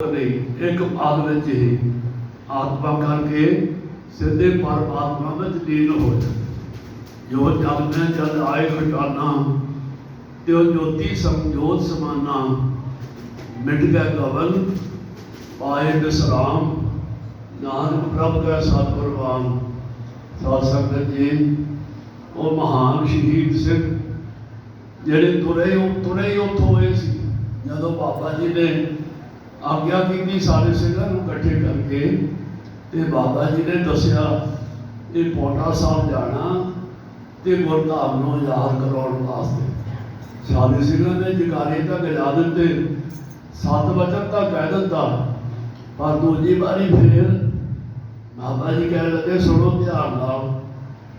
ਨਹੀਂ ਇੱਕ ਆਦ ਵਿੱਚ ਹੀ ਆਤਮਾ ਕਰਕੇ ਸਿੱਧੇ ਪਰਮਾਤਮਾ ਵਿੱਚ ਲੀਨ ਹੋ ਜੋ ਜਲ ਮੈਂ ਜਦ ਆਏ ਖਟਾਨਾ ਤੇ ਉਹ ਜੋਤੀ ਸਮਝੋਤ ਸਮਾਨਾ, ਮਿਟ ਗਿਆ ਗਵਨ, ਪਾਏ ਬਿਸਰਾਮ, ਨਾਨਕ ਪ੍ਰਭ ਕੈ ਸਤਿਗੁਰਵਾਨ ਸਾਧ ਸੰਗਤ ਜੀ, ਉਹ ਮਹਾਨ ਸ਼ਹੀਦ ਸਿੰਘ, ਜਿਹੜੇ ਤੁਰੇ ਉਹ ਤੁਰੇ ਉੱਥੋਂ ਹੋਏ ਸੀ। ਜਦੋਂ ਬਾਬਾ ਜੀ ਨੇ ਆਗਿਆ ਕੀਤੀ ਸਾਰੇ ਸਿੰਘਾਂ ਨੂੰ ਇਕੱਠੇ ਕਰਕੇ ਤੇ ਬਾਬਾ ਜੀ ਨੇ ਦੱਸਿਆ, ਇਹ ਪੌਂਟਾ ਸਾਹਿਬ ਜਾਣਾ ਤੇ ਗੁਰਧਾਮ ਨੂੰ ਯਾਦ ਕਰਾਉਣ ਵਾਸਤੇ। ਸਾਰੇ ਸਿੰਘਾਂ ਨੇ ਜਗਾਰੇ ਤਾਂ ਗਜਾ ਦਿੱਤੇ, ਸੱਤ ਵਚਨ ਤਾਂ ਕਹਿ ਦਿੱਤਾ, ਪਰ ਦੂਜੀ ਵਾਰੀ ਫੇਰ ਬਾਬਾ ਜੀ ਕਹਿ ਲੱਗੇ, ਸੁਣੋ ਧਿਆਨ ਨਾਲ,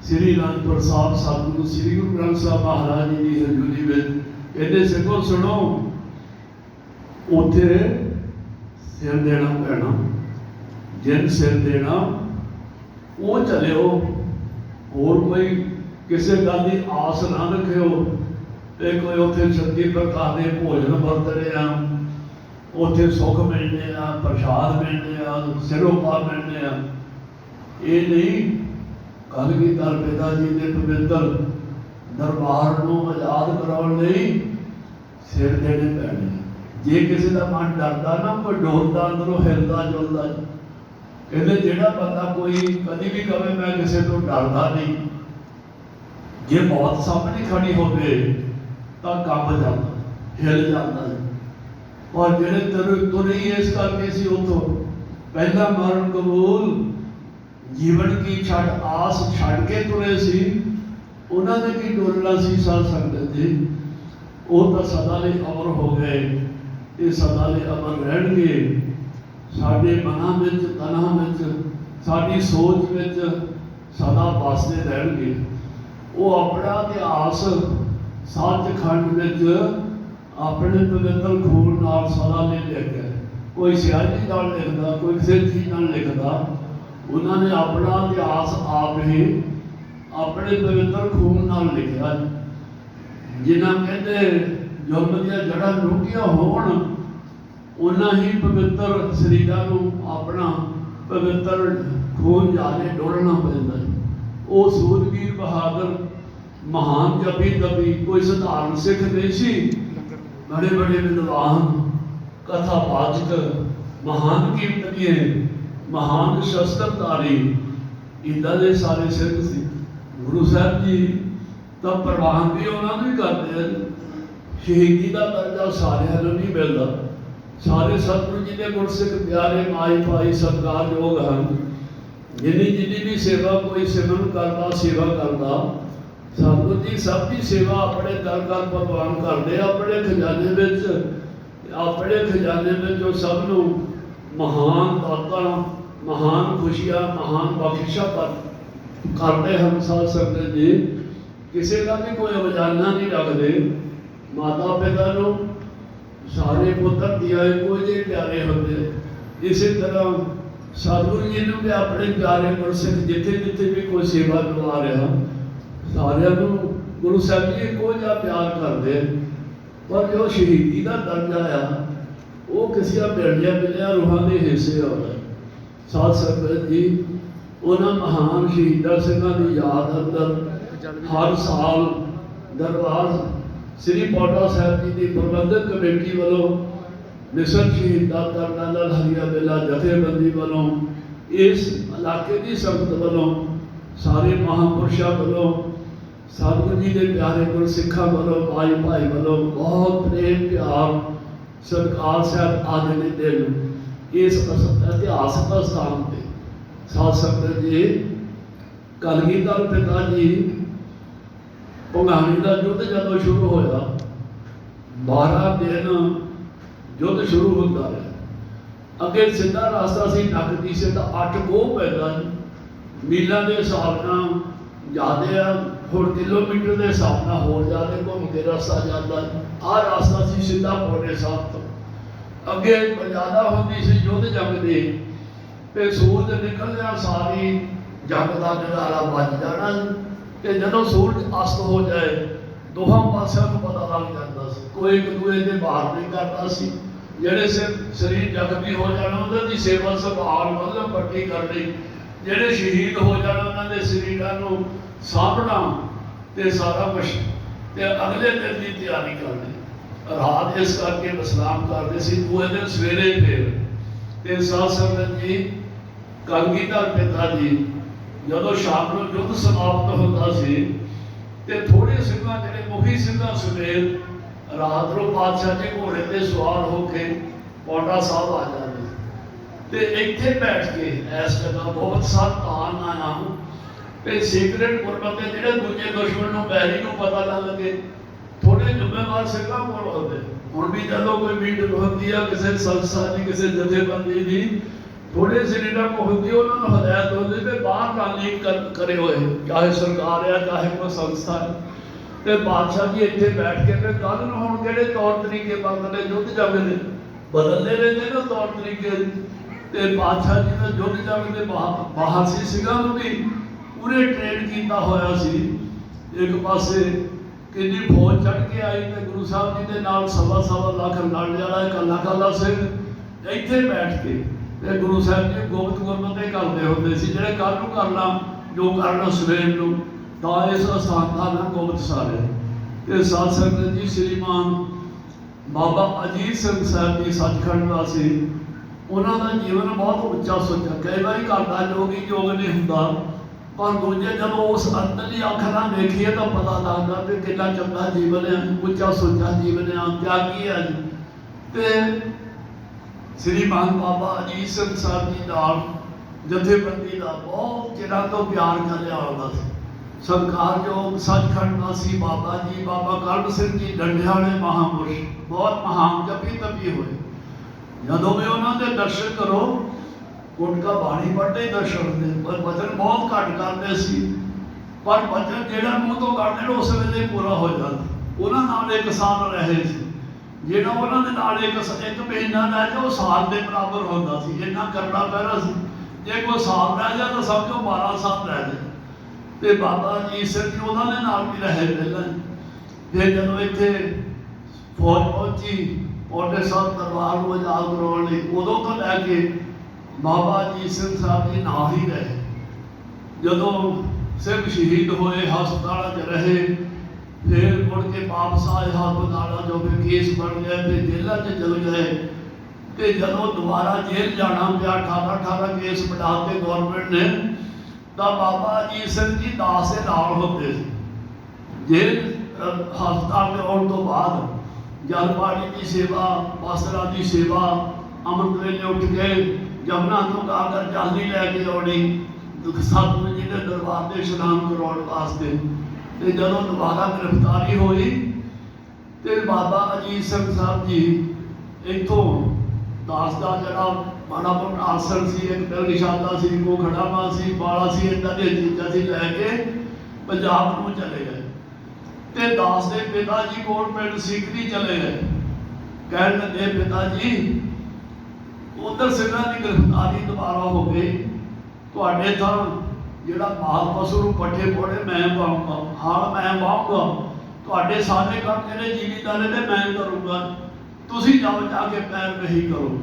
ਸ੍ਰੀ ਅਨੰਦਪੁਰ ਸਾਹਿਬ ਸਤਿਗੁਰੂ ਸ੍ਰੀ ਗੁਰੂ ਗ੍ਰੰਥ ਸਾਹਿਬ ਮਹਾਰਾਜ ਜੀ ਦੀ ਹਜ਼ੂਰੀ ਵਿੱਚ ਕਹਿੰਦੇ, ਸਿੱਖੋ, ਸੁਣੋ, ਉੱਥੇ ਸਿਰ ਦੇਣਾ ਪੈਣਾ। ਜਿਨ ਸਿਰ ਦੇਣਾ, ਉਹ ਚਲਿਓ ਹੋਰ ਕੋਈ ਕਿਸੇ ਗੱਲ ਦੀ ਆਸ ਨਾ ਰੱਖਿਓ। ਤੇ ਕੋਈ ਉੱਥੇ ਛੱਤੀ ਪ੍ਰਕਾਰ ਦੇ ਭੋਜਨ ਵਰਤਣੇ ਆ। ਉੱਥੇ ਸੁੱਖ ਮਿਲਦੇ ਆ, ਪ੍ਰਸ਼ਾਦ ਮਿਲਦੇ ਆ, ਸਿਰੋਂ ਪਾ ਮਿਲਣੇ ਆ। ਇਹ ਨਹੀਂ ਕਲਗੀਧਰ ਪਿਤਾ ਜੀ ਦੇ ਪਵਿੱਤਰ ਦਰਬਾਰ ਨੂੰ ਆਜ਼ਾਦ ਕਰਾਉਣ ਲਈ ਸਿਰ ਦੇਣੇ ਪੈਣੇ। ਜੇ ਕਿਸੇ ਦਾ ਮਨ ਡਰਦਾ ਨਾ, ਕੋਈ ਡੋਲਦਾ, ਅੰਦਰੋਂ ਹਿਲਦਾ, ਜੁਲਦਾ। ਕਹਿੰਦੇ, ਜਿਹੜਾ ਬੰਦਾ ਕੋਈ ਕਦੀ ਵੀ ਕਵੇ, ਮੈਂ ਕਿਸੇ ਤੋਂ ਡਰਦਾ ਨਹੀਂ। ਜੇ ਮੌਤ ਸਾਹਮਣੇ ਖੜੀ ਹੋਵੇ, ਤਾਂ ਕੰਬ ਜਾਂਦਾ, ਹਿਲ ਜਾਂਦਾ। ਔਰ ਜਿਹੜੇ ਤੁਰ, ਤੁਰੇ ਹੀ ਇਸ ਕਰਕੇ ਸੀ ਉਥੋਂ, ਪਹਿਲਾ ਮਰਨ ਕਬੂਲ, ਜੀਵਨ ਕੀ ਛੱਡ, ਆਸ ਛੱਡ ਕੇ ਤੁਰੇ ਸੀ। ਉਹਨਾਂ ਨੇ ਕੀ ਡੋਲਣਾ ਸੀ ਸਾਧ ਸੰਗਤ ਜੀ ਉਹ ਤਾਂ ਸਦਾ ਲਈ ਅਮਰ ਹੋ ਗਏ। ਇਹ ਸਦਾ ਲਈ ਅਮਰ ਰਹਿਣਗੇ। ਸਾਡੇ ਮਨਾਂ ਵਿੱਚ, ਤਨਾਂ ਵਿੱਚ, ਸਾਡੀ ਸੋਚ ਵਿੱਚ ਸਦਾ ਵਸਦੇ ਰਹਿਣਗੇ। ਉਹ ਆਪਣਾ ਇਤਿਹਾਸ ਸੱਚਖੰਡ ਵਿੱਚ ਆਪਣੇ ਪਵਿੱਤਰ ਖੂਨ ਨਾਲ ਸਦਾ ਲਈ ਲਿਖ ਕੋਈ ਸਿਆਹੀ ਨਾਲ ਲਿਖਦਾ, ਕੋਈ ਕਿਸੇ ਚੀਜ਼ ਨਾਲ ਲਿਖਦਾ, ਉਹਨਾਂ ਨੇ ਆਪਣਾ ਇਤਿਹਾਸ ਆਪ ਹੀ ਆਪਣੇ ਪਵਿੱਤਰ ਖੂਨ ਨਾਲ ਲਿਖਿਆ। ਜਿਨ੍ਹਾਂ ਕਹਿੰਦੇ, ਜੁਰਮ ਦੀਆਂ ਜੜ੍ਹਾਂ ਰੋਕੀਆਂ ਹੋਣ ਉਹਨਾਂ ਹੀ ਪਵਿੱਤਰ ਸਰੀਰਾਂ ਨੂੰ ਆਪਣਾ ਪਵਿੱਤਰ ਖੂਨ ਜਾਲੇ ਡੋਲਣਾ ਪੈਂਦਾ ਹੈ। ਉਹ ਸੂਰਬੀਰ ਬਹਾਦਰ ਮਹਾਨ ਜਪੀ ਤਪੀ, ਕੋਈ ਸਧਾਰਨ ਸਿੱਖ ਨਹੀਂ ਸੀ। ਬੜੇ ਬੜੇ ਵਿਦਵਾਨ, ਕਥਾ ਵਾਚਕ ਮਹਾਨ ਕੀਰਤਨੀਏ, ਮਹਾਨ ਸ਼ਸਤਰਧਾਰੀ ਇੰਦਾ ਦੇ ਸਾਰੇ ਸਿੱਖ ਸੀ। ਗੁਰੂ ਸਾਹਿਬ ਜੀ ਤਾਂ ਪ੍ਰਵਾਨ ਵੀ ਉਹਨਾਂ ਨੂੰ ਹੀ ਕਰਦੇ ਹਨ। ਸ਼ਹੀਦੀ ਦਾ ਦਰਜਾ ਸਾਰਿਆਂ ਨੂੰ ਨਹੀਂ ਮਿਲਦਾ। ਸਾਰੇ ਸਤਿਗੁਰੂ ਜੀ ਦੇ ਗੁਰਸਿੱਖ ਪਿਆਰੇ ਮਾਈ ਭਾਈ ਸਤਿਕਾਰਯੋਗ ਹਨ। ਜਿੰਨੀ ਜਿੰਨੀ ਵੀ ਸੇਵਾ ਕੋਈ ਸਿਮਰਨ ਕਰਦਾ, ਸੇਵਾ ਕਰਦਾ, ਸਤਿਗੁਰੂ ਜੀ ਸਭ ਦੀ ਸੇਵਾ ਆਪਣੇ ਦਰ ਦਰ ਪ੍ਰਵਾਨ ਕਰਦੇ ਆਪਣੇ ਖਜ਼ਾਨੇ ਵਿੱਚ, ਆਪਣੇ ਖਜ਼ਾਨੇ ਵਿੱਚ ਉਹ ਸਭ ਨੂੰ ਮਹਾਨ ਦਾਤਾਂ, ਮਹਾਨ ਖੁਸ਼ੀਆਂ, ਮਹਾਨ ਬਖਸ਼ਿਸ਼ਾਂ ਕਰ, ਕਰਦੇ ਹਨ ਸਾਧ ਸੰਗਤ ਜੀ। ਕਿਸੇ ਦਾ ਵੀ ਕੋਈ ਅਵਜਾਨਾ ਨਹੀਂ ਰੱਖਦੇ। ਮਾਤਾ ਪਿਤਾ ਨੂੰ ਸਾਰੇ ਪੁੱਤਰ ਦਿਆ ਇੱਕੋ ਜਿਹੇ ਪਿਆਰੇ ਹੁੰਦੇ। ਇਸੇ ਤਰ੍ਹਾਂ ਸਤਿਗੁਰੂ ਜੀ ਨੂੰ ਵੀ ਆਪਣੇ ਪਿਆਰੇ ਗੁਰਸਿੱਖ ਜਿੱਥੇ ਜਿੱਥੇ ਵੀ ਕੋਈ ਸੇਵਾ ਨਿਭਾ ਰਿਹਾ, ਸਾਰਿਆਂ ਨੂੰ ਗੁਰੂ ਸਾਹਿਬ ਜੀ ਇੱਕੋ ਜਿਹਾ ਪਿਆਰ ਕਰਦੇ। ਪਰ ਜੋ ਸ਼ਹੀਦੀ ਦਾ ਦਰਜਾ ਆ, ਉਹ ਕਿਸੇ ਦਾ ਮਿਲਦਿਆਂ ਮਿਲਿਆ, ਰੂਹਾਂ ਦੇ ਹਿੱਸੇ ਆਉਂਦਾ ਸਾਧ ਸੰਗਤ ਜੀ, ਉਹਨਾਂ ਮਹਾਨ ਸ਼ਹੀਦਾਂ ਸਿੰਘਾਂ ਦੀ ਯਾਦ ਅੰਦਰ ਹਰ ਸਾਲ ਦਰਬਾਰ ਸ੍ਰੀ ਪੌਂਟਾ ਸਾਹਿਬ ਜੀ ਦੀ ਪ੍ਰਬੰਧਕ ਕਮੇਟੀ ਵੱਲੋਂ ਮਿਸ਼ਨ ਸ਼ਹੀਦਾਂ ਤਰਨਾ ਨਾਲ ਹਰੀਆ ਬੇਲਾ ਜਥੇਬੰਦੀ ਵੱਲੋਂ, ਇਸ ਇਲਾਕੇ ਦੀ ਸੰਗਤ ਵੱਲੋਂ, ਸਾਰੇ ਮਹਾਂਪੁਰਸ਼ਾਂ ਵੱਲੋਂ ਸਤਿਗੁਰੂ ਜੀ ਦੇ ਪਿਆਰੇ ਗੁਰਸਿੱਖਾਂ ਵੱਲੋਂ ਭਾਈ ਭਾਈ ਵੱਲੋਂ ਬਹੁਤ ਪ੍ਰੇਮ, ਪਿਆਰ, ਸਤਿਕਾਰ ਸਾਹਿਬ ਆਦਿ ਨੇ ਦਿਲ ਇਸ ਇਤਿਹਾਸਕ ਸਥਾਨ ਤੇ। ਸਾਧ ਸੰਗਤ ਜੀ, ਕਲਗੀਧਰ ਪਿਤਾ ਜੀ ਭੰਗਾਣੀ ਦਾ ਯੁੱਧ ਜਦੋਂ ਸ਼ੁਰੂ ਹੋਇਆ 12 ਦਿਨ ਯੁੱਧ ਸ਼ੁਰੂ ਹੁੰਦਾ ਰਿਹਾ। ਅੱਗੇ ਸਿੱਧਾ ਰਸਤਾ ਸੀ ਨਕਦੀ ਸੇ ਤਾਂ 8 ਕੋਹ ਪੈਦਾ ਸੀ। ਮੀਲਾਂ ਦੇ ਹਿਸਾਬ ਨਾਲ ਜਾਂਦੇ ਆ, ਹੁਣ ਕਿਲੋਮੀਟਰ ਦੇ ਹਿਸਾਬ ਨਾਲ ਹੋਰ ਜ਼ਿਆਦਾ ਘੁੰਮ ਰਸਤਾ ਜਾਂਦਾ। ਆਹ ਰਸਤਾ ਸੀ ਸਿੱਧਾ ਪੌਣੇ ਸਾਹਿਬ ਤੋਂ। ਅੱਗੇ ਜ਼ਿਆਦਾ ਹੁੰਦੀ ਸੀ ਯੁੱਧ ਜੰਗ ਦੀ ਤੇ ਸੂਰਜ ਨਿਕਲਦਿਆਂ ਸਾਰੀ ਜੰਗ ਦਾ ਨਜ਼ਾਰਾ ਵੱਜ ਜਾਣਾ ਤੇ ਜਦੋਂ ਸੂਰਜ ਅਸਤ ਹੋ ਜਾਏ, ਦੋਹਾਂ ਪਾਸਿਆਂ ਨੂੰ ਪਤਾ ਲੱਗ ਜਾਂਦਾ ਸੀ। ਕੋਈ ਇੱਕ ਦੂਏ ਦੇ ਬਾਹਰ ਨਹੀਂ ਕਰਦਾ ਸੀ। ਜਿਹੜੇ ਸਰੀਰ ਜ਼ਖਮੀ ਹੋ ਜਾਣ, ਉਹਨਾਂ ਦੀ ਸੇਵਾ ਸੰਭਾਲ ਮਤਲਬ ਪੱਟੀ ਕਰਨੀ। ਜਿਹੜੇ ਸ਼ਹੀਦ ਹੋ ਜਾਣ, ਉਹਨਾਂ ਦੇ ਸਰੀਰਾਂ ਨੂੰ ਸਾਂਭਣਾ ਤੇ ਸਾਰਾ ਕੁਝ ਤੇ ਅਗਲੇ ਦਿਨ ਦੀ ਤਿਆਰੀ ਕਰਨੀ। ਰਾਤ ਇਸ ਕਰਕੇ ਵਿਸਰਾਮ ਕਰਦੇ ਸੀ। ਦੂਏ ਦਿਨ ਸਵੇਰੇ ਫੇਰ। ਤੇ ਸਾਧ ਸੰਗਤ ਜੀ ਕਲਗੀਧਰ ਪਿਤਾ ਜੀ ਜਦੋਂ ਸ਼ਾਮ ਨੂੰ ਯੁੱਧ ਸਮਾਪਤ ਹੁੰਦਾ ਸੀ ਤੇ ਥੋੜੇ ਸਿੰਘਾਂ ਜਿਹੜੇ ਮੁਖੀ ਸਿੰਘਾਂ ਸਮੇਤ ਰਾਤ ਨੂੰ ਪਾਤਸ਼ਾਹ ਜੀ ਘੋੜੇ ਤੇ ਸਵਾਰ ਹੋ ਕੇ ਪੌਂਡਾ ਸਾਹਿਬ ਆ ਜਾਂਦੇ ਤੇ ਇੱਥੇ ਬੈਠ ਕੇ ਇਸ ਜਗ੍ਹਾ ਬਹੁਤ ਸਾਵਧਾਨ ਨਾਲ ਤੇ ਸੀਕ੍ਰੇਟ ਗੁਰਮਤਿ ਜਿਹੜੇ ਦੂਜੇ ਦੁਸ਼ਮਣ ਨੂੰ ਬੈਰੀ ਨੂੰ ਪਤਾ ਨਾ ਲੱਗੇ ਥੋੜੇ ਜ਼ਿੰਮੇਵਾਰ ਸਿੰਘਾਂ ਕੋਲ ਹੁੰਦੇ। ਹੁਣ ਵੀ ਜਦੋਂ ਕੋਈ ਮੀਟਿੰਗ ਹੁੰਦੀ ਆ, ਕਿਸੇ ਸੰਸਥਾ ਦੀ, ਕਿਸੇ ਜਥੇਬੰਦੀ ਦੀ ਥੋੜੇ ਸਰੀਰਾਂ ਕੋ ਹੁੰਦੀ ਉਹਨਾਂ ਨੂੰ ਹਦਾਇਤ ਹੁੰਦੀ ਵੀ ਬਾਹਰ ਨਾ ਕਰੇ ਹੋਏ, ਚਾਹੇ ਸਰਕਾਰ ਆ, ਚਾਹੇ ਕੋਈ ਸੰਸਥਾ ਹੈ ਤੇ ਬਾਦਸ਼ਾਹ ਜੀ ਇੱਥੇ ਬੈਠ ਕੇ ਫਿਰ ਕੱਲ ਨੂੰ ਹੁਣ ਕਿਹੜੇ ਤੌਰ ਤਰੀਕੇ ਬਣਦੇ ਯੁੱਧ ਜਾਵੇ ਦੇ। ਬਦਲਦੇ ਰਹਿੰਦੇ ਨੇ ਤੌਰ ਤਰੀਕੇ। ਤੇ ਬਾਦਸ਼ਾਹ ਜੀ ਦਾ ਯੁੱਧ ਜਾਵੇ ਦੇ ਬਾਹਰ ਸੀ ਸਿੰਘਾਂ ਨੂੰ ਵੀ ਪੂਰੇ ਟ੍ਰੇਨ ਕੀਤਾ ਹੋਇਆ ਸੀ। ਇੱਕ ਪਾਸੇ ਕਿੰਨੀ ਫੌਜ ਚੜ ਕੇ ਆਈ ਤੇ ਗੁਰੂ ਸਾਹਿਬ ਜੀ ਦੇ ਨਾਲ ਸਵਾ ਸਵਾ ਲੱਖ ਲੜ ਜਾਣਾ ਕੱਲਾ ਕੱਲਾ ਸਿੰਘ ਇੱਥੇ ਬੈਠ ਕੇ ਤੇ ਗੁਰੂ ਸਾਹਿਬ ਜੀ ਗੁਪਤ ਗੁਰਮਤਿ ਕਰਦੇ ਹੁੰਦੇ ਸੀ, ਜਿਹੜੇ ਕੱਲ ਨੂੰ ਕਰਨਾ ਜੋ ਕਰਨਾ ਸਵੇਰ ਨੂੰ, ਤਾਂ ਇਸ ਅਸਥਾਨ ਦਾ ਨਾਮ ਗੁਪਤ ਸਾਰੇ। ਤੇ ਸਾਧ ਸੰਗਤ ਜੀ, ਸ਼੍ਰੀਮਾਨ ਬਾਬਾ ਅਜੀਤ ਸਿੰਘ ਸਾਹਿਬ ਜੀ ਸੱਚਖੰਡ ਵਾਸੀ, ਉਹਨਾਂ ਦਾ ਜੀਵਨ ਬਹੁਤ ਉੱਚਾ ਸੁੱਚਾ, ਕਈ ਵਾਰੀ ਘਰ ਦਾ ਯੋਗ ਹੀ ਨਹੀਂ ਹੁੰਦਾ, ਪਰ ਦੂਜੇ ਜਦੋਂ ਉਸ ਅੰਦਰਲੀ ਅੱਖ ਨਾਲ ਦੇਖੀਏ ਤਾਂ ਪਤਾ ਲੱਗਦਾ ਕਿ ਕਿੰਨਾ ਚੰਗਾ ਜੀਵਨ ਹੈ, ਉੱਚਾ ਸੁੱਚਾ ਜੀਵਨ ਹੈ, ਤਿਆਗੀ ਹੈ। ਤੇ ਸ੍ਰੀ ਮਾਨ ਬਾਬਾ ਅਜੀਤ ਸਿੰਘ ਸਾਹਿਬ ਜੀ ਨਾਲ ਜਥੇਬੰਦੀ ਦਾ ਬਹੁਤ ਚਿਰਾਂ ਤੋਂ ਪਿਆਰ ਕਰਿਆ ਹੁੰਦਾ ਸੀ। ਸਤਿਕਾਰਯੋਗ ਸੱਚਖੰਡ ਵਾਸੀ ਬਾਬਾ ਜੀ, ਬਾਬਾ ਕਰਮ ਸਿੰਘ ਜੀ, ਡੰਡਿਆਲੇ ਮਹਾਪੁਰਸ਼, ਬਹੁਤ ਮਹਾਨ ਜਪੀ ਤਪੀ ਹੋਏ। ਜਦੋਂ ਵੀ ਉਹਨਾਂ ਦੇ ਦਰਸ਼ਨ ਕਰੋ, ਗੁਟਕਾ ਬਾਣੀ ਪੜ੍ਹਦੇ ਦਰਸ਼ਨ ਹੁੰਦੇ ਪਰ ਬਚਨ ਬਹੁਤ ਘੱਟ ਕਰਦੇ ਸੀ। ਪਰ ਵਚਨ ਜਿਹੜਾ ਮੂੰਹ ਤੋਂ ਕੱਢਦੇ ਉਸ ਵੇਲੇ ਪੂਰਾ ਹੋ ਜਾਂਦਾ। ਉਹਨਾਂ ਨਾਲ ਇੱਕ ਸਾਲ ਰਹੇ ਸੀ। ਜਿਹੜਾ ਉਹਨਾਂ ਦੇ ਨਾਲ ਇੱਕ ਇੱਕ ਮਹੀਨਾ ਰਹਿ ਜਾ ਉਹ ਸਾਲ ਦੇ ਬਰਾਬਰ ਹੁੰਦਾ ਸੀ, ਇੰਨਾ ਕਰਨਾ ਪੈਣਾ ਸੀ। ਜੇ ਕੋਈ ਸਾਲ ਰਹਿ ਜਾ ਤਾਂ ਸਮਝੋ 12 ਸਾਲ ਰਹਿ ਜਾ ਤੇ ਬਾਬਾ ਜੀ ਸਿੰਘ ਜੀ ਉਹਨਾਂ ਦੇ ਨਾਲ ਵੀ ਰਹੇ ਪਹਿਲਾਂ ਫਿਰ ਜਦੋਂ ਇੱਥੇ ਫੌਜ ਪਹੁੰਚੀ, ਉਹਦੇ ਸਾਹਿਬ ਦਰਬਾਰ ਨੂੰ ਆਜ਼ਾਦ ਕਰਵਾਉਣ ਲਈ, ਉਦੋਂ ਤੋਂ ਲੈ ਕੇ ਬਾਬਾ ਜੀ ਸਿੰਘ ਸਾਹਿਬ ਜੀ ਨਾਲ ਹੀ ਰਹੇ। ਜਦੋਂ ਸਿੰਘ ਸ਼ਹੀਦ ਹੋਏ, ਹਸਪਤਾਲਾਂ 'ਚ ਰਹੇ ਫਿਰ ਮੁੜ ਕੇ ਵਾਪਸ ਆਏ ਹਸਪਤਾਲਾਂ ਜੋ ਵੀ ਕੇਸ ਬਣ ਗਏ ਤੇ ਜੇਲ੍ਹਾਂ 'ਚ ਚਲ ਗਏ। ਤੇ ਜਦੋਂ ਦੁਬਾਰਾ ਜੇਲ੍ਹ ਜਾਣਾ ਪਿਆ 18 18 ਕੇਸ ਬਣਾ ਕੇ ਗਵਰਨਮੈਂਟ ਨੇ, ਤਾਂ ਬਾਬਾ ਜੀ ਸਿੰਘ ਜੀ ਦਾਸ ਦੇ ਨਾਲ ਹੁੰਦੇ ਸੀ। ਜੇਲ੍ਹ ਹਸਪਤਾਲ ਦੇ ਆਉਣ ਤੋਂ ਬਾਅਦ ਜਲ ਪਾਣੀ ਦੀ ਸੇਵਾ ਵਸਤਰਾਂ ਦੀ ਸੇਵਾ ਅੰਮ੍ਰਿਤ ਵੇਲੇ ਉੱਠ ਕੇ ਜਮਨਾ ਤੋਂ ਗਾਗਰ ਜਲਦੀ ਲੈ ਕੇ ਆਉਣੀ, ਸਤਿਗੁਰੂ ਜੀ ਦੇ ਦਰਬਾਰ ਦੇ ਇਸ਼ਨਾਨ ਕਰਾਉਣ ਵਾਸਤੇ। ਤੇ ਜਦੋਂ ਦੁਬਾਰਾ ਗ੍ਰਿਫਤਾਰੀ ਹੋਈ ਤੇ ਬਾਬਾ ਅਜੀਤ ਸਿੰਘ ਸਾਹਿਬ ਜੀ ਇੱਥੋਂ ਦਾਸ ਦਾ ਜਿਹੜਾ ਮਾੜਾ ਮੋਟਾ ਆਸਣ ਸੀ, ਇੱਕ ਦਿਲ ਨਿਸ਼ਾਨਾ ਸੀ ਕੋ ਖੜਾਵਾ ਸੀ ਬਾਲਾ ਸੀ ਇਦਾਂ ਦੀਆਂ ਚੀਜ਼ਾਂ ਸੀ ਲੈ ਕੇ ਪੰਜਾਬ ਨੂੰ ਚਲੇ ਗਏ। ਤੇ ਦਾਸ ਦੇ ਪਿਤਾ ਜੀ ਕੋਲ ਪਿੰਡ ਸਿੱਖਦੀ ਚਲੇ ਗਏ। ਕਹਿਣ ਲੱਗੇ, ਪਿਤਾ ਜੀ, ਉਧਰ ਸਿੰਘਾਂ ਦੀ ਗ੍ਰਿਫਤਾਰੀ ਦੁਬਾਰਾ ਹੋ ਗਈ। ਤੁਹਾਡੇ ਤਾਂ ਜਿਹੜਾ ਮਾਲ ਨੂੰ ਪੱਠੇ ਪੋੜੇ ਮੈਂ ਪਾਉਂਗਾ ਹਾਲ ਮੈਂ ਪਾਉਂਗਾ ਤੁਹਾਡੇ ਸਾਰੇ ਕੰਮ ਜਿਹੜੇ ਜੀਵੀਦਾਰੇ ਦੇ ਮੈਂ ਕਰੂੰਗਾ। ਤੁਸੀਂ ਜਾਓ, ਜਾ ਕੇ ਪੈਰ ਨਹੀਂ ਕਰੋ।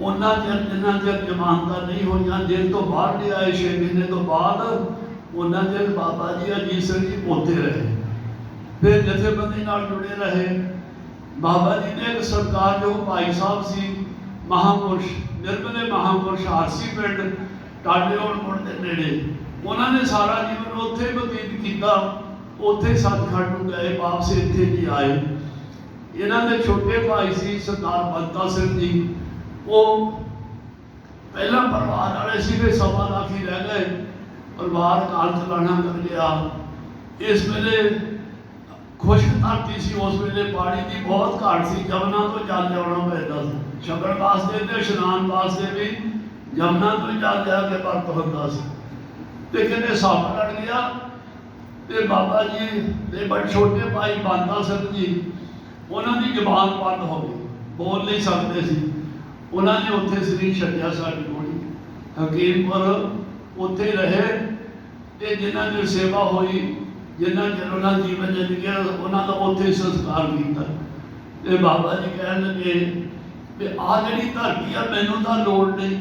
ਉਹਨਾਂ ਚਿਰ ਜਿੰਨਾ ਚਿਰ ਜ਼ਮਾਨਤਾਂ ਨਹੀਂ ਹੋਈਆਂ ਜੇਲ੍ਹ ਤੋਂ ਬਾਹਰ ਨਹੀਂ ਆਏ 6 ਮਹੀਨੇ ਤੋਂ ਬਾਅਦ, ਉਹਨਾਂ ਚਿਰ ਬਾਬਾ ਜੀ ਅਜੀਤ ਸਿੰਘ ਜੀ ਉੱਥੇ ਰਹੇ। ਫਿਰ ਜਥੇਬੰਦੀ ਨਾਲ ਜੁੜੇ ਰਹੇ। ਬਾਬਾ ਜੀ ਦੇ ਇੱਕ ਸਰਕਾਰ ਜੋ ਭਾਈ ਸਾਹਿਬ ਸੀ, ਮਹਾਪੁਰਸ਼, ਨਿਰਮਲੇ ਮਹਾਪੁਰਸ਼ ਆਰਸੀ ਪਿੰਡ ਟਾਡੇਓੜ ਮੁੜ ਦੇ ਨੇੜੇ। ਉਹਨਾਂ ਨੇ ਸਾਰਾ ਜੀਵਨ ਉੱਥੇ ਬਤੀਤ ਕੀਤਾ। ਉੱਥੇ ਹੀ ਨੂੰ ਗਏ, ਵਾਪਸ ਇੱਥੇ ਜੀ ਆਏ। ਇਹਨਾਂ ਦੇ ਛੋਟੇ ਭਾਈ ਸੀ ਸਰਦਾਰ ਬੰਤਾ ਸਿੰਘ ਜੀ। ਉਹ ਪਹਿਲਾਂ ਪਰਿਵਾਰ ਵਾਲੇ ਸੀ ਫਿਰ ਸਵਾ ਲੱਖ ਹੀ ਰਹਿ ਗਏ। ਪਰਿਵਾਰ ਕਾਲ ਚਲਾਣਾ ਕਰ ਗਿਆ। ਇਸ ਵੇਲੇ ਖੁਸ਼ਕ ਧਰਤੀ ਸੀ, ਉਸ ਵੇਲੇ ਪਾਣੀ ਦੀ ਬਹੁਤ ਘਾਟ ਸੀ। ਜਮਨਾ ਤੋਂ ਜਲ ਜਾਣਾ ਪੈਂਦਾ ਸੀ। ਛਕਣ ਵਾਸਤੇ ਤੇ ਇਸ਼ਨਾਨ ਵਾਸਤੇ ਵੀ ਜਮਨਾ ਤੋਂ ਹੀ ਜਲ ਜਾ ਕੇ ਵਰਤ ਹੁੰਦਾ ਸੀ। ਤੇ ਕਿਤੇ ਸੱਪ ਲੜ ਗਿਆ ਤੇ ਬਾਬਾ ਜੀ ਦੇ ਬੜੇ ਛੋਟੇ ਭਾਈ ਬੰਦਾ ਸਿੰਘ ਜੀ, ਉਹਨਾਂ ਦੀ ਜ਼ਬਾਨ ਬੰਦ ਹੋ ਗਈ, ਬੋਲ ਨਹੀਂ ਸਕਦੇ ਸੀ। ਉਹਨਾਂ ਨੇ ਉੱਥੇ ਸਰੀਰ ਛੱਡਿਆ ਸਾਡੀ ਕੋਲ ਹਕੀਮਪੁਰ ਉੱਥੇ ਰਹੇ ਤੇ ਜਿਨ੍ਹਾਂ ਦੀ ਸੇਵਾ ਹੋਈ, ਜਿਨ੍ਹਾਂ ਚਿਰ ਉਹਨਾਂ ਦੀ ਜੀਵਨ ਜ਼ਿੰਦਗੀ ਉਹਨਾਂ ਦਾ ਉੱਥੇ ਸੰਸਕਾਰ ਕੀਤਾ। ਤੇ ਬਾਬਾ ਜੀ ਕਹਿਣ ਲੱਗੇ ਵੀ ਆ ਜਿਹੜੀ ਧਰਤੀ ਆ, ਮੈਨੂੰ ਤਾਂ ਲੋੜ ਨਹੀਂ।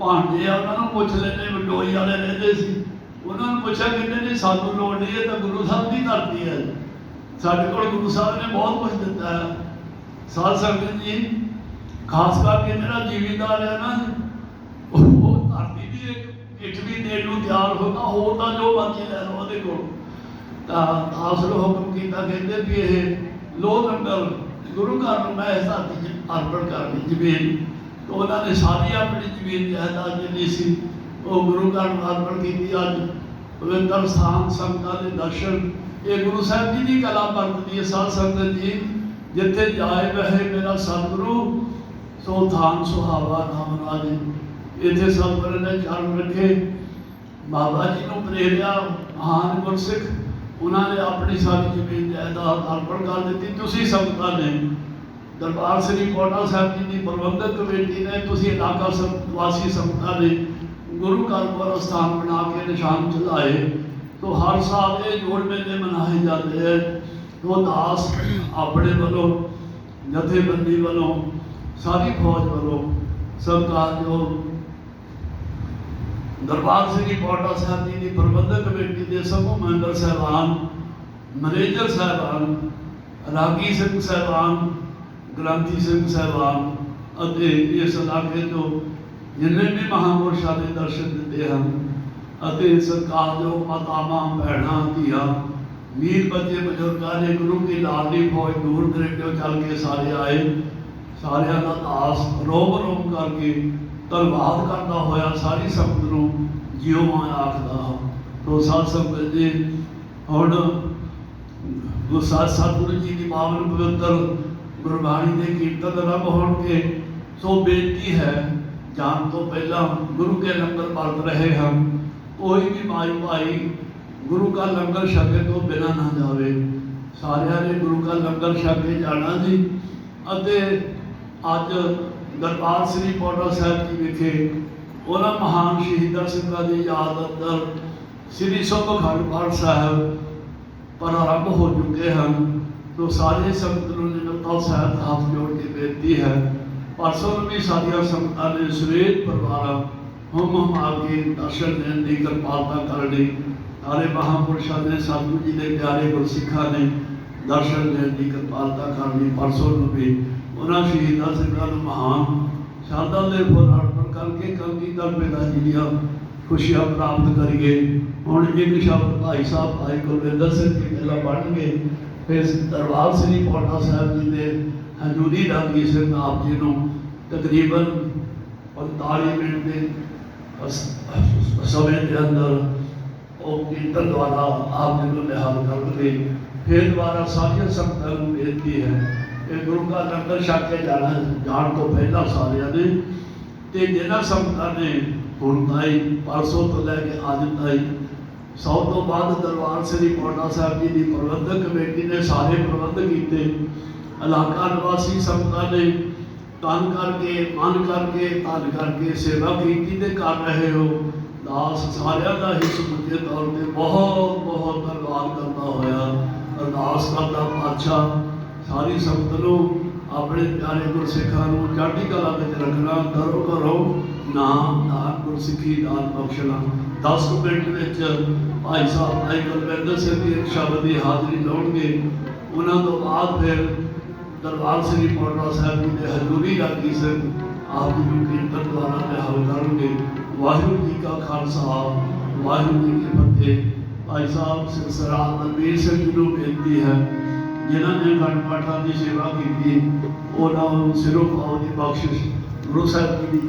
ਭਾਂਡੇ ਆ, ਉਹਨਾਂ ਨੂੰ ਪੁੱਛ ਲੈਣੇ ਵਡੋਈ ਵਾਲੇ ਰਹਿੰਦੇ ਸੀ। ਉਹਨਾਂ ਨੂੰ ਪੁੱਛਿਆ, ਕਹਿੰਦੇ ਨਹੀਂ ਸਾਨੂੰ ਲੋੜ ਨਹੀਂ, ਇਹ ਤਾਂ ਗੁਰੂ ਸਾਹਿਬ ਦੀ ਧਰਤੀ ਹੈ ਸਾਡੇ ਕੋਲ ਗੁਰੂ ਸਾਹਿਬ ਨੇ ਬਹੁਤ ਕੁਝ ਦਿੱਤਾ ਹੈ। ਸਾਧ ਸੰਗਤ ਜੀ, ਖਾਸ ਕਰਕੇ ਜਿਹੜਾ ਜ਼ਿਮੀਂਦਾਰ ਹੈ ਨਾ, ਉਹ ਧਰਤੀ ਦੀ ਇੱਕ ਇੱਟ ਵੀ ਦੇਣ ਨੂੰ ਤਿਆਰ ਹੁੰਦਾ ਹੋਰ ਤਾਂ ਜੋ ਮਰਜ਼ੀ ਲੈ ਲਓ ਉਹਦੇ ਕੋਲ। ਤਾਂ ਦਾਸ ਹੁਕਮ ਕੀਤਾ, ਕਹਿੰਦੇ ਵੀ ਇਹ ਲੋ ਲੰਗਰ ਗੁਰੂ ਘਰ ਨੂੰ ਮੈਂ ਇਸ ਧਰਤੀ 'ਚ ਅਰਪਣ ਕਰਨੀ ਜ਼ਮੀਨ। ਉਹਨਾਂ ਨੇ ਸਾਰੀ ਆਪਣੀ ਜ਼ਮੀਨ ਜਾਇਦਾਦ ਜਿੰਨੀ ਸੀ, ਉਹ ਗੁਰੂ ਘਰ ਨੂੰ ਅਰਪਣ ਕੀਤੀ ਅੱਜ ਪਵਿੱਤਰ ਸਥਾਨ ਸੰਗਤਾਂ ਦੇ ਦਰਸ਼ਨ, ਇਹ ਗੁਰੂ ਸਾਹਿਬ ਜੀ ਦੀ ਕਲਾ ਵਰਤਦੀ ਹੈ। ਸਾਧ ਸੰਗਤ ਜੀ, ਜਿੱਥੇ ਜਾਏ ਵਹਿ ਮੇਰਾ ਸਤਿਗੁਰੂ, ਸੋ ਥਾਨ ਸੁਹਾਵਾ ਨਾਮ ਰਾਜੇ ਇੱਥੇ ਸਤਿਗੁਰੂ ਨੇ ਚਰਨ ਰੱਖੇ। ਬਾਬਾ ਜੀ ਨੂੰ ਪ੍ਰੇਰਿਆ ਮਹਾਨ ਗੁਰਸਿੱਖ, ਉਹਨਾਂ ਨੇ ਆਪਣੀ ਸਾਰੀ ਜ਼ਮੀਨ ਜਾਇਦਾਦ ਅਰਪਣ ਕਰ ਦਿੱਤੀ। ਤੁਸੀਂ ਸੰਗਤਾਂ ਨੇ ਦਰਬਾਰ ਸ੍ਰੀ ਕੋਟਾ ਸਾਹਿਬ ਜੀ ਦੀ ਪ੍ਰਬੰਧਕ ਕਮੇਟੀ ਨੇ ਤੁਸੀਂ ਇਲਾਕਾ ਸਭ ਵਾਸੀ ਸੰਗਤਾਂ ਨੇ ਗੁਰੂ ਘਰ ਪਰ ਸਥਾਨ ਬਣਾ ਕੇ ਨਿਸ਼ਾਨ ਚਲਾਏ ਤੋ ਹਰ ਸਾਲ ਇਹ ਜੋੜ ਮੇਲੇ ਮਨਾਏ ਜਾਂਦੇ ਹੈ ਤੋ ਦਾਸ ਆਪਣੇ ਵੱਲੋਂ ਜਥੇਬੰਦੀ ਵੱਲੋਂ ਸਾਰੀ ਫੌਜ ਵੱਲੋਂ ਸਰਕਾਰ ਜੋ ਦਰਬਾਰ ਸ੍ਰੀ ਪਾਟਾ ਸਾਹਿਬ ਜੀ ਦੀ ਪ੍ਰਬੰਧਕ ਕਮੇਟੀ ਦੇ ਸਮੂਹ ਮੈਂਬਰ ਸਹਿਬਾਨ ਮੈਨੇਜਰ ਸਹਿਬਾਨ ਰਾਗੀ ਸਿੰਘ ਸਹਿਬਾਨ ਗ੍ਰੰਥੀ ਸਿੰਘ ਸਾਹਿਬਾਨ ਅਤੇ ਇਸ ਇਲਾਕੇ ਤੋਂ ਜਿੰਨੇ ਵੀ ਮਹਾਂਪੁਰਸ਼ਾਂ ਦੇ ਦਰਸ਼ਨ ਦਿੱਤੇ ਹਨ ਅਤੇ ਸਰਕਾਰ ਜੋ ਮਾਤਾਵਾਂ, ਭੈਣਾਂ, ਧੀਆਂ ਵੀਰ ਬੱਚੇ ਬਜ਼ੁਰਗਾਂ ਨੇ ਗੁਰੂ ਕੀ ਲਾਡਲੀ ਫੌਜ ਦੂਰ ਦਰੇਡੋਂ ਚੱਲ ਕੇ ਸਾਰੇ ਆਏ, ਸਾਰਿਆਂ ਦਾ ਦਾਸ ਰੋਮ ਰੋਮ ਕਰਕੇ ਧੰਨਵਾਦ ਕਰਦਾ ਹੋਇਆ, ਸਾਰੀ ਸੰਗਤ ਨੂੰ ਜਿਉ ਮਾਨ ਆਖਦਾ ਹਾਂ। ਤੋ ਸਾਧ ਸੰਗਤ ਜੀ, ਹੁਣ ਗੁਰਸਾਹਿਬ ਸਤਿਗੁਰੂ ਜੀ ਦੀ ਪਾਵਨ ਪਵਿੱਤਰ ਗੁਰਬਾਣੀ ਦੇ ਕੀਰਤਨ ਆਰੰਭ ਹੋਣਗੇ, ਸੋ ਬੇਨਤੀ ਹੈ, ਜਾਣ ਤੋਂ ਪਹਿਲਾਂ ਗੁਰੂ ਕੇ ਲੰਗਰ ਵਰਤ ਰਹੇ ਹਨ ਕੋਈ ਵੀ ਮਾਈ ਭਾਈ ਗੁਰੂ ਕਾ ਲੰਗਰ ਛਕੇ ਤੋਂ ਬਿਨਾ ਨਾ ਜਾਵੇ। ਸਾਰਿਆਂ ਨੇ ਗੁਰੂ ਕਾ ਲੰਗਰ ਛਕ ਕੇ ਜਾਣਾ ਜੀ। ਅਤੇ ਅੱਜ ਦਰਬਾਰ ਸ੍ਰੀ ਪੌਂਟਾ ਸਾਹਿਬ ਜੀ ਵਿਖੇ ਉਹਨਾਂ ਮਹਾਨ ਸ਼ਹੀਦਾਂ ਸਿੰਘਾਂ ਦੀ ਯਾਦ ਅੰਦਰ ਸ੍ਰੀ ਸੁਖ ਅਖੰਡ ਪਾਠ ਸਾਹਿਬ ਪਰ ਆਰੰਭ ਹੋ ਚੁੱਕੇ ਹਨ। ਤੋ ਸਾਰੇ ਸੰਗਤ ਨੂੰ ਨਿਮਰਤਾ ਸਾਹਿਬ ਹੱਥ ਜੋੜ ਕੇ ਬੇਨਤੀ ਹੈ। ਪਰਸੋਂ ਵੀ ਸਾਡੀਆਂ ਸੰਗਤਾਂ ਨੇ ਸੁਰੇਤ ਪਰਿਵਾਰਾਂ ਹਮ ਹਮ ਆ ਕੇ ਦਰਸ਼ਨ ਦੇਣ ਦੀ ਕਿਰਪਾਲਤਾ ਕਰਨੀ ਸਾਰੇ ਮਹਾਂਪੁਰਸ਼ਾਂ ਨੇ ਸਤਿਗੁਰੂ ਜੀ ਦੇ ਪਿਆਰੇ ਗੁਰਸਿੱਖਾਂ ਨੇ ਦਰਸ਼ਨ ਦੇਣ ਦੀ ਕਿਰਪਾਲਤਾ ਕਰਨੀ ਪਰਸੋਂ ਨੂੰ ਵੀ ਉਹਨਾਂ ਸ਼ਹੀਦਾਂ ਸਿੰਘਾਂ ਨੂੰ ਮਹਾਨ ਸ਼ਾਦਾ ਦੇ ਫੁੱਲ ਅਰਪਣ ਕਰਕੇ ਕਲਗੀ ਦਰ ਪਿਤਾ ਜੀ ਦੀਆਂ ਖੁਸ਼ੀਆਂ ਪ੍ਰਾਪਤ ਕਰੀਏ। ਹੁਣ ਇੱਕ ਸ਼ਬਦ ਭਾਈ ਸਾਹਿਬ, ਭਾਈ ਗੁਰਵਿੰਦਰ ਸਿੰਘ ਜੀ ਪਹਿਲਾਂ ਪੜ੍ਹਨਗੇ ਫਿਰ ਦਰਬਾਰ ਸ੍ਰੀ ਪੌਂਟਾ ਸਾਹਿਬ ਜੀ ਦੇ ਹਜ਼ੂਰੀ ਰਾਗੀ ਸਿੰਘ ਆਪ ਜੀ ਨੂੰ ਤਕਰੀਬਨ 45 ਮਿੰਟ ਦੇ ਸਮੇਂ ਦੇ ਅੰਦਰ ਉਹ ਕੀਰਤਨ ਦੁਆਰਾ ਆਪ ਜੀ ਨੂੰ ਨਿਹਾਲ ਕਰਨਗੇ ਫਿਰ ਦੁਬਾਰਾ ਸਾਰੀਆਂ ਸੰਗਤਾਂ ਨੂੰ ਬੇਨਤੀ ਹੈ ਕਿ ਗੁਰੂ ਦਾ ਲੰਗਰ ਛਕ ਕੇ ਜਾਣਾ, ਜਾਣ ਤੋਂ ਪਹਿਲਾਂ ਸਾਰਿਆਂ ਨੇ ਤੇ ਜਿਹਨਾਂ ਸੰਗਤਾਂ ਨੇ ਹੁਣ ਤਾਈ, ਪਰਸੋਂ ਤੋਂ ਲੈ ਕੇ ਅੱਜ ਤਾਈ ਸਭ ਤੋਂ ਬਾਅਦ ਦਰਬਾਰ ਸ੍ਰੀ ਪੌਂਟਾ ਸਾਹਿਬ ਜੀ ਦੀ ਪ੍ਰਬੰਧਕ ਕਮੇਟੀ ਨੇ ਸਾਰੇ ਪ੍ਰਬੰਧ ਕੀਤੇ। ਇਲਾਕਾ ਨਿਵਾਸੀ ਸੰਗਤਾਂ ਨੇ ਤਨ ਕਰਕੇ, ਮਨ ਕਰਕੇ, ਧਨ ਕਰਕੇ ਸੇਵਾ ਕੀਤੀ ਤੇ ਕਰ ਰਹੇ ਹੋ। ਦਾਸ ਸਾਰਿਆਂ ਦਾ ਹੀ ਸਮੁੱਚੇ ਤੌਰ ਤੇ ਬਹੁਤ ਬਹੁਤ ਧੰਨਵਾਦ ਕਰਦਾ ਹੋਇਆ। ਅਰਦਾਸ ਕਰਦਾ ਪਾਤਸ਼ਾਹ, ਸਾਰੀ ਸੰਗਤ ਨੂੰ, ਆਪਣੇ ਪਿਆਰੇ ਗੁਰਸਿੱਖਾਂ ਨੂੰ, ਚੜ੍ਹਦੀ ਕਲਾ ਵਿੱਚ ਰੱਖਣਾ, ਕਰੋ ਕਰੋ। ਨਾਮ ਨਾਮ ਗੁਰਸਿੱਖੀ ਦਾਨ ਬਖਸ਼ਣਾ। 10 ਮਿੰਟ ਵਿੱਚ ਭਾਈ ਸਾਹਿਬ ਭਾਈ ਕੁਲਵਿੰਦਰ ਸਿੰਘ ਦੀ ਇੱਕ ਸ਼ਬਦ ਦੀ ਹਾਜ਼ਰੀ ਲਾਉਣਗੇ। ਉਹਨਾਂ ਤੋਂ ਬਾਅਦ ਫਿਰ ਦਰਬਾਰ ਸ੍ਰੀ ਪੌਂਟਾ ਸਾਹਿਬ ਜੀ ਦੇ ਹਜ਼ੂਰੀ ਰਾਗੀ ਸਿੰਘ ਆਪ ਜੀ ਨੂੰ ਕੀਰਤਨ ਦੁਆਰਾ ਨਿਹਾਲ ਕਰਨਗੇ। ਵਾਹਿਗੁਰੂ ਜੀ ਕਾ ਖਾਲਸਾ, ਵਾਹਿਗੁਰੂ ਜੀ ਕੀ ਫਤਿਹ। ਭਾਈ ਸਾਹਿਬ ਸਿਰਸਰਾ ਮਨਵੀਰ ਸਿੰਘ ਜੀ ਨੂੰ ਬੇਨਤੀ ਹੈ, ਜਿਨ੍ਹਾਂ ਨੇ ਅਖੰਡ ਪਾਠਾਂ ਦੀ ਸੇਵਾ ਕੀਤੀ, ਉਹਨਾਂ ਨੂੰ ਸਿਰੋਂ ਪਾਉ ਦੀ ਬਖਸ਼ਿਸ਼ ਗੁਰੂ ਸਾਹਿਬ ਜੀ ਦੀ